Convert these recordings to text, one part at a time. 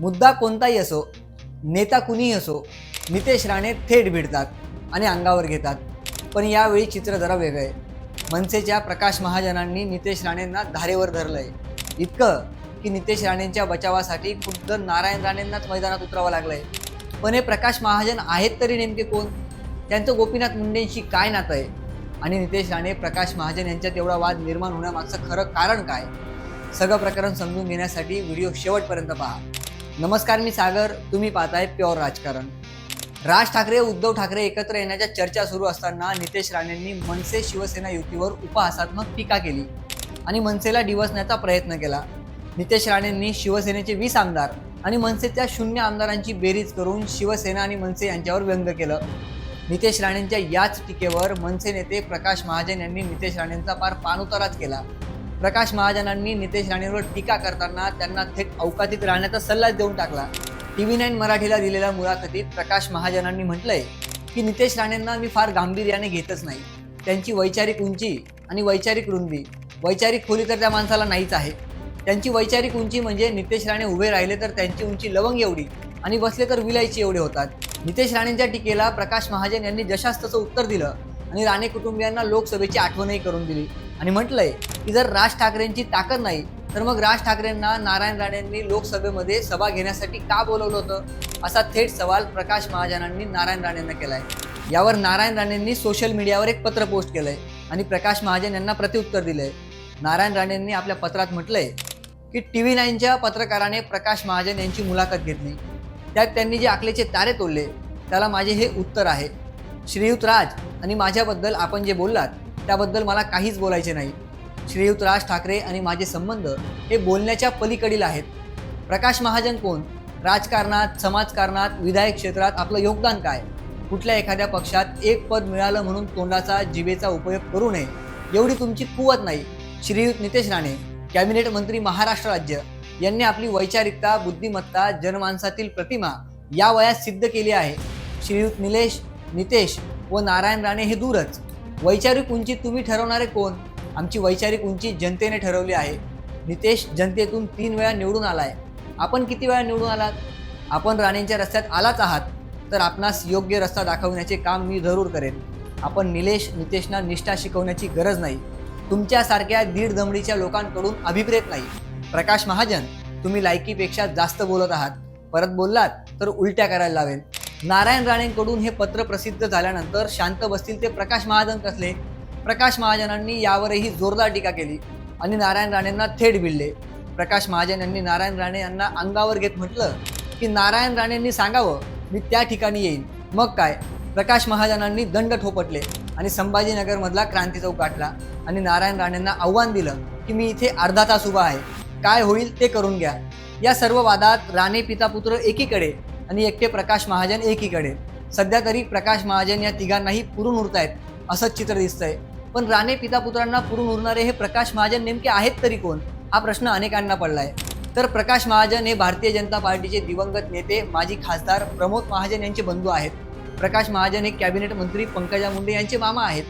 मुद्दा कोणताही असो नेता कुणीही असो नितेश राणे थेट भिडतात आणि अंगावर घेतात. पण यावेळी चित्र जरा वेगळं आहे. मनसेच्या प्रकाश महाजनांनी नितेश राणेंना धारेवर धरलं आहे इतकं की नितेश राणेंच्या बचावासाठी खुद्द नारायण राणेंनाच मैदानात उतरावं लागलंय. पण हे प्रकाश महाजन आहेत तरी नेमके कोण? त्यांचं गोपीनाथ मुंडेंशी काय नातं आहे? आणि नितेश राणे प्रकाश महाजन यांच्यात एवढा वाद निर्माण होण्यामागचं खरं कारण काय? सगळं प्रकरण समजून घेण्यासाठी व्हिडिओ शेवटपर्यंत पहा. नमस्कार मी सागर तुम्ही पाहताय प्युअर राजकारण. राज ठाकरे उद्धव ठाकरे एकत्र येण्याच्या चर्चा सुरू असताना नितेश राणेंनी मनसे शिवसेना युतीवर उपहासात्मक टीका केली आणि मनसेला डिवसण्याचा प्रयत्न केला. नितेश राणेंनी शिवसेनेचे वीस आमदार आणि मनसेच्या शून्य आमदारांची बेरीज करून शिवसेना आणि मनसे यांच्यावर व्यंग केलं. नितेश राणेंच्या याच टीकेवर मनसे नेते प्रकाश महाजन यांनी नितेश राणेंचा पार पाणउताराच केला. प्रकाश महाजनांनी नितेश राणेंवर टीका करताना त्यांना थेट अवकातीत राहण्याचा सल्लाच देऊन टाकला. टी व्ही नाईन मराठीला दिलेल्या मुलाखतीत प्रकाश महाजनांनी म्हटलंय की नितेश राणेंना मी फार गांभीर्याने घेतच नाही. त्यांची वैचारिक उंची आणि वैचारिक रुंदी वैचारिक खोली तर त्या माणसाला नाहीच आहे. त्यांची वैचारिक उंची म्हणजे नितेश राणे उभे राहिले तर त्यांची उंची लवंग एवढी आणि बसले तर विलायची एवढे होतात. नितेश राणेंच्या टीकेला प्रकाश महाजन यांनी जशास तसं उत्तर दिलं आणि राणे कुटुंबियांना लोकसभेची आठवणही करून दिली. आणि म्हटलंय की जर राज ठाकरेंची ताकद नाही तर मग राज ठाकरेंना नारायण राणेंनी लोकसभेमध्ये सभा घेण्यासाठी का बोलवलं होतं? असा थेट सवाल प्रकाश महाजनांनी नारायण राणेंना केलाय. यावर नारायण राणेंनी सोशल मीडियावर एक पत्र पोस्ट केलंय आणि प्रकाश महाजन यांना प्रत्युत्तर दिलंय. नारायण राणेंनी आपल्या पत्रात म्हटलंय की टी व्ही नाईनच्या पत्रकाराने प्रकाश महाजन यांची मुलाखत घेतली. त्यात त्यांनी जे आकलेचे तारे तोडले त्याला माझे हे उत्तर आहे. श्रीयुत राज आणि माझ्याबद्दल आपण जे बोललात त्याबद्दल मला काहीच बोलायचे नाही. श्रीयुत राज ठाकरे आणि माझे संबंध हे बोलण्याच्या पलीकडील आहेत. प्रकाश महाजन कोण? राजकारणात समाजकारणात विधायक क्षेत्रात आपलं योगदान काय? कुठल्या एखाद्या पक्षात एक पद मिळालं म्हणून तोंडाचा जिवेचा उपयोग करू नये एवढी तुमची कुवत नाही. श्रीयुत नितेश राणे कॅबिनेट मंत्री महाराष्ट्र राज्य. यांनी आपली वैचारिकता बुद्धिमत्ता जनमानसातील प्रतिमा या वयात सिद्ध केली आहे. श्रीयुत निलेश नितेश व नारायण राणे हे दूरच. वैचारिक उंची तुम्ही ठरवणारे कोण? आमची वैचारिक उंची जनतेने ठरवली आहे. नितेश जनतेतून तीन वेळा निवडून आलाय. आपण किती वेळा निवडून आलात? आपण राणेंच्या रस्त्यात आलाच आहात. तर आपणास योग्य रस्ता दाखवण्याचे काम मी जरूर करेन. आपण निलेश नितेशना निष्ठा शिकवण्याची गरज नाही. तुमच्यासारख्या दीड दमडीच्या लोकांकडून अभिप्रेत नाही. प्रकाश महाजन तुम्ही लायकीपेक्षा जास्त बोलत आहात. परत बोललात तर उलट्या करायला लावेल नारायण राणेंकडून हे पत्र प्रसिद्ध झाल्यानंतर शांत बसतील ते प्रकाश महाजन कसले? प्रकाश महाजनांनी यावरही जोरदार टीका केली आणि नारायण राणेंना थेट भिडले. प्रकाश महाजन यांनी नारायण राणे यांना अंगावर घेत म्हटलं की नारायण राणेंनी सांगावं मी त्या ठिकाणी येईन. मग काय? प्रकाश महाजनांनी दंड ठोपटले आणि संभाजीनगरमधला क्रांती चौक गाठला आणि नारायण राणेंना आव्हान दिलं की मी इथे अर्धा तास उभा आहे. काय होईल ते करून घ्या. या सर्व वादात राणे पिता पुत्र एकीकडे आणि एकटे प्रकाश महाजन एकीकडे. सध्या तरी प्रकाश महाजन या तिघांनाही पुरून उरतायत असंच चित्र दिसतंय. पण राणे पिता पुत्रांना पुरून उरणारे हे प्रकाश महाजन नेमके आहेत तरी कोण? हा प्रश्न अनेकांना पडलाय. तर प्रकाश महाजन हे भारतीय जनता पार्टीचे दिवंगत नेते माजी खासदार प्रमोद महाजन यांचे बंधू आहेत. प्रकाश महाजन हे कॅबिनेट मंत्री पंकजा मुंडे यांचे मामा आहेत.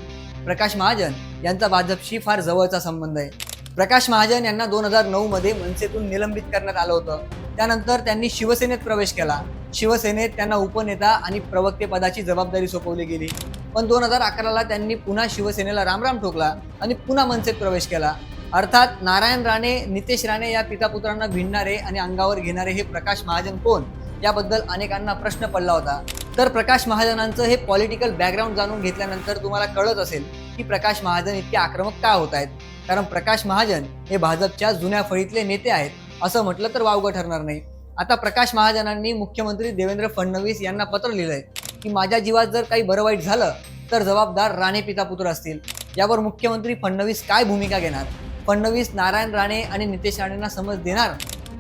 प्रकाश महाजन यांचा भाजपशी फार जवळचा संबंध आहे. प्रकाश महाजन यांना दोन हजार नऊ मध्ये मनसेतून निलंबित करण्यात आलं होतं. त्यानंतर त्यांनी शिवसेनेत प्रवेश केला. शिवसेनेत त्यांना उपनेता आणि प्रवक्ते पदाची जबाबदारी सोपवली गेली. पण दोन हजार अकराला त्यांनी पुन्हा शिवसेनेला रामराम ठोकला आणि पुन्हा मनसेत प्रवेश केला. अर्थात नारायण राणे नितेश राणे या पितापुत्रांना भिडणारे आणि अंगावर घेणारे हे प्रकाश महाजन कोण? याबद्दल अनेकांना प्रश्न पडला होता. तर प्रकाश महाजनांचं हे पॉलिटिकल बॅकग्राऊंड जाणून घेतल्यानंतर तुम्हाला कळत असेल की प्रकाश महाजन इतके आक्रमक का होत आहेत? कारण प्रकाश महाजन हे भाजपच्या जुन्या फळीतले नेते आहेत. असं म्हटलं तर वावगं ठरणार नाही. आता प्रकाश महाजनांनी मुख्यमंत्री देवेंद्र फडणवीस यांना पत्र लिहिलंय की माझ्या जीवात जर काही बरं वाईट झालं तर जबाबदार राणे पिता पुत्र असतील. यावर मुख्यमंत्री फडणवीस काय भूमिका घेणार? फडणवीस नारायण राणे आणि नितेश राणेंना समज देणार?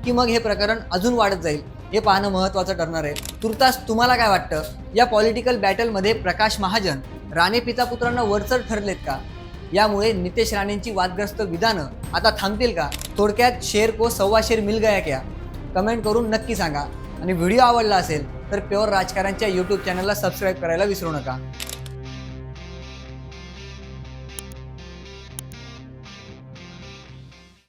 की मग हे प्रकरण अजून वाढत जाईल? हे पाहणं महत्त्वाचं ठरणार आहे. तुर्तास तुम्हाला काय वाटतं? या पॉलिटिकल बॅटलमध्ये प्रकाश महाजन राणे पिता पुत्रांना वरचढ ठरलेत का? यामुळे नितेश राणेंची वादग्रस्त विधानं आता थांबतील का? थोडक्यात शेर को सव्वा शेर मिल गया क्या? कमेंट करून नक्की सांगा. आणि व्हिडिओ आवडला असेल तर प्युअर राजकारणच्या यूट्यूब चॅनलला सबस्क्राईब करायला विसरू नका.